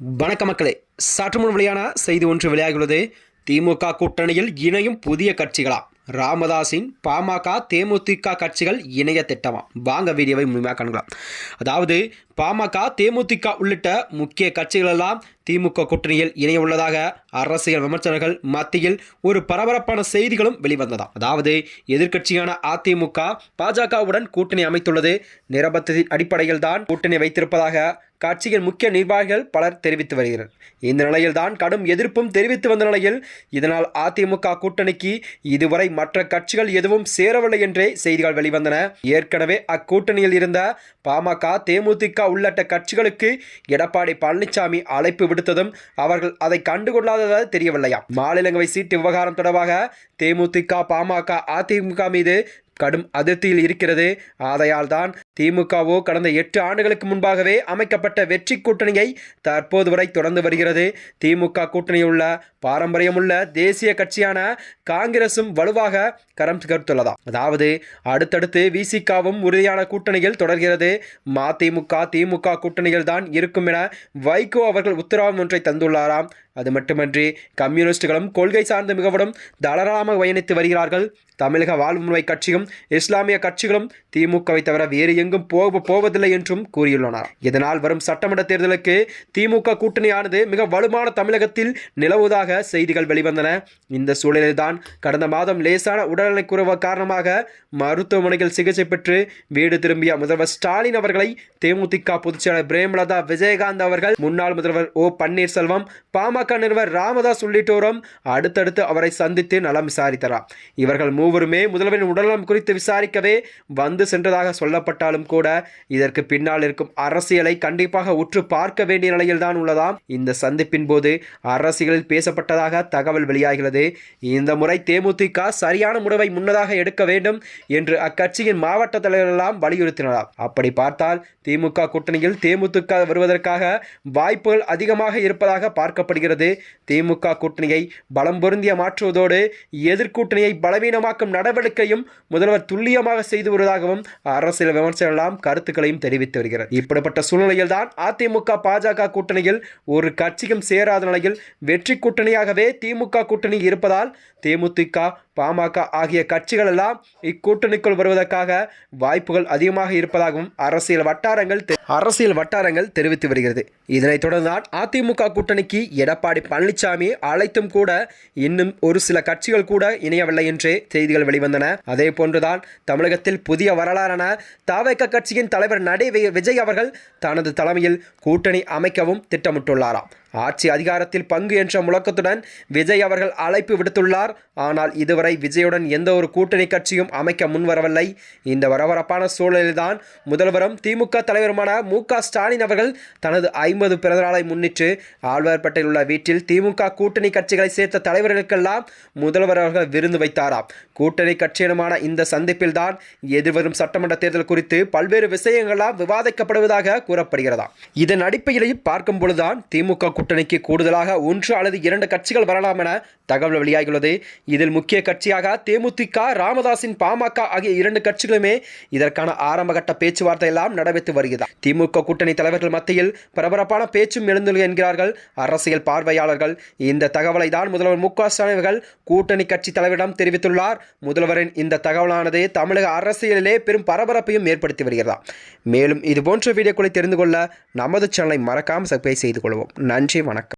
வணக்க மக்களே சற்று முன் வெளியான செய்தி ஒன்று வெளியாகியுள்ளது. திமுக கூட்டணியில் இணையும் புதிய கட்சிகளா? ராமதாஸின் பாமக தேமுதிக கட்சிகள் இணைய திட்டமா? வாங்க வீடியோவை முழுமையாக காண்கலாம். அதாவது பாமக தேமுதிக உள்ளிட்ட முக்கிய கட்சிகளெல்லாம் திமுக கூட்டணியில் இணைய உள்ளதாக அரசியல் விமர்சனர்கள் மத்தியில் ஒரு பரபரப்பான செய்திகளும் வெளிவந்ததாம் அதாவது எதிர்க்கட்சியான அதிமுக பாஜகவுடன் கூட்டணி அமைத்துள்ளது. நிரபத்தின் அடிப்படையில் தான் கூட்டணி வைத்திருப்பதாக கட்சியின் முக்கிய நிர்வாகிகள் பலர் தெரிவித்து வருகிறார். இந்த நிலையில்தான் கடும் எதிர்ப்பும் தெரிவித்து வந்த நிலையில் இதனால் அதிமுக கூட்டணிக்கு இதுவரை மற்ற கட்சிகள் எதுவும் சேரவில்லை என்றே செய்திகள் வெளிவந்தன. ஏற்கனவே அக்கூட்டணியில் இருந்த பாமக தேமுதிக உள்ளிட்ட கட்சிகளுக்கு எடப்பாடி பழனிசாமி அழைப்பு விடுத்ததும் அவர்கள் அதை கண்டுகொள்ளாததாக தெரியவில்லையா மாநிலங்களவை சீட்டு விவகாரம் தொடர்பாக தேமுதிக பாமக அதிமுக மீது கடும் அதிருப்தியில் இருக்கிறது. ஆதையால் தான் திமுகவோ கடந்த எட்டு ஆண்டுகளுக்கு முன்பாகவே அமைக்கப்பட்ட வெற்றி கூட்டணியை தற்போது வரை தொடர்ந்து வருகிறது. திமுக கூட்டணியுள்ள பாரம்பரியமுள்ள தேசிய கட்சியான காங்கிரசும் வலுவாக கரம் கருத்துள்ளதா அதாவது அடுத்தடுத்து விசிகாவும் உறுதியான கூட்டணியில் தொடர்கிறது. மதிமுக திமுக கூட்டணியில் தான் இருக்கும் என வைகோ அவர்கள் உத்தரவாதம் ஒன்றை தந்துள்ளாராம். அது மட்டுமன்றி கம்யூனிஸ்டுகளும் கொள்கை சார்ந்து மிகவும் தளராமல் பயணித்து வருகிறார்கள். தமிழக வாழ்வுமுறை கட்சியும் இஸ்லாமிய கட்சிகளும் திமுகவை தவிர வேறு எங்கும் போக போவதில்லை என்றும் கூறியுள்ளனர். இதனால் வரும் சட்டமன்ற தேர்தலுக்கு திமுக கூட்டணியானது மிக வலுவான தமிழகத்தில் நிலவுவதாக செய்திகள் வெளிவந்தன. இந்த சூழலில்தான் கடந்த மாதம் லேசான உடல்நலக்குறைவு காரணமாக மருத்துவமனையில் சிகிச்சை பெற்று வீடு திரும்பிய முதல்வர் ஸ்டாலின் அவர்களை தேமுதிக பொதுச்செயலர் பிரேமலதா விஜயகாந்த் அவர்கள் முன்னாள் முதல்வர் ஓ பன்னீர்செல்வம் பாமக நிறுவர் ராமதாஸ் உள்ளிட்டோரும் அடுத்தடுத்து அவரை சந்தித்து நலம் விசாரித்தனர். இவர்கள் மூவருமே முதல்வரின் உடல்நலம் குறித்து குறித்து விசாரிக்கவே வந்து சென்றதாக சொல்லப்பட்டாலும் கூட இதற்கு பின்னால் இருக்கும் அரசியலை கண்டிப்பாக உற்று பார்க்க வேண்டிய நிலையில்தான் உள்ளதாம். இந்த சந்திப்பின் போது அரசியலில் பேசப்பட்டதாக தகவல் வெளியாகிறது. இந்த முறை தேமுதிக சரியான முடிவை முன்னதாக எடுக்க வேண்டும் என்று அக்கட்சியின் மாவட்ட தலைவர்களெல்லாம் வலியுறுத்தினார் அப்படி பார்த்தால் திமுக கூட்டணியில் தேமுதிக வருவதற்காக வாய்ப்புகள் அதிகமாக இருப்பதாக பார்க்கப்படுகிறது. திமுக கூட்டணியை பலம் பொருந்திய மாற்றுவதோடு எதிர்கூட்டணியை பலவீனமாக்கும் நடவடிக்கையும் முதல்வர் துல்லியமாக செய்து வருவதாகவும் அரசியல் விமர்சனம் கருத்துக்களையும் தெரிவித்து வருகிறார் இப்படிப்பட்ட சூழ்நிலையில் தான் அதிமுக பாஜக கூட்டணியில் ஒரு கட்சியும் சேராத நிலையில் வெற்றி கூட்டணியாகவே திமுக கூட்டணி இருப்பதால் தேமுதிக பாமக ஆகிய கட்சிகள் எல்லாம் இக்கூட்டணிக்குள் வருவதற்காக வாய்ப்புகள் அதிகமாக இருப்பதாகவும் அரசியல் வட்டாரங்கள் அரசியல் வட்டாரங்கள் தெரிவித்து வருகிறது. இதனைத் தொடர்ந்தான் அதிமுக கூட்டணிக்கு எடப்பாடி பழனிசாமி அழைத்தும் கூட இன்னும் ஒரு சில கட்சிகள் கூட இணையவில்லை என்றே செய்திகள் வெளிவந்தன. அதே ஒன்றுதான். தமிழகத்தில் புதிய வரலாறான தாவேக கட்சியின் தலைவர் நடை விஜய் அவர்கள் தனது தலைமையில் கூட்டணி அமைக்கவும் திட்டமிட்டுள்ளாராம். ஆட்சி அதிகாரத்தில் பங்கு என்ற முழக்கத்துடன் விஜய் அவர்கள் அழைப்பு விடுத்துள்ளார். ஆனால் இதுவரை விஜயுடன் எந்த ஒரு கூட்டணி கட்சியும் அமைக்க முன்வரவில்லை. இந்த வரவரப்பான சூழலில்தான் முதல்வரும் திமுக தலைவருமான மு க ஸ்டாலின் அவர்கள் தனது ஐம்பது பிறந்தநாளை முன்னிட்டு ஆழ்வார்பேட்டையில் உள்ள வீட்டில் திமுக கூட்டணி கட்சிகளை சேர்த்த தலைவர்களுக்கெல்லாம் முதல்வர் அவர்கள் விருந்து வைத்தாராம். கூட்டணி கட்சியினமான இந்த சந்திப்பில்தான் எதிர்வரும் சட்டமன்ற தேர்தல் குறித்து பல்வேறு விஷயங்களாம் விவாதிக்கப்படுவதாக கூறப்படுகிறதா இதன் அடிப்படையில் பார்க்கும் பொழுதுதான் திமுக கூட்டணிக்கு கூடுதலாக ஒன்று அல்லது இரண்டு கட்சிகள் வரலாம் என தகவல் வெளியாகியுள்ளது. இதில் முக்கிய கட்சியாக தேமுதிக ராமதாஸின் பாமக ஆகிய இரண்டு கட்சிகளுமே இதற்கான ஆரம்பகட்ட பேச்சுவார்த்தை எல்லாம் நடைபெற்று வருகிறது. திமுக கூட்டணி தலைவர்கள் மத்தியில் பரபரப்பான பேச்சும் எழுந்துள்ளது என்கிறார்கள் அரசியல் பார்வையாளர்கள். இந்த தகவலை தான் முதல்வர் மு க ஸ்டாலின் கூட்டணி கட்சி தலைவரிடம் தெரிவித்துள்ளார். முதல்வரின் இந்த தகவலானது தமிழக அரசியலிலே பெரும் பரபரப்பையும் ஏற்படுத்தி வருகிறதா? மேலும் இது போன்ற வீடியோக்களை தெரிந்து கொள்ள நமது சேனலை மறக்காமல் சப்ஸ்கிரைப் செய்து கொள்வோம். நன்றி. நன்றி வணக்கம்.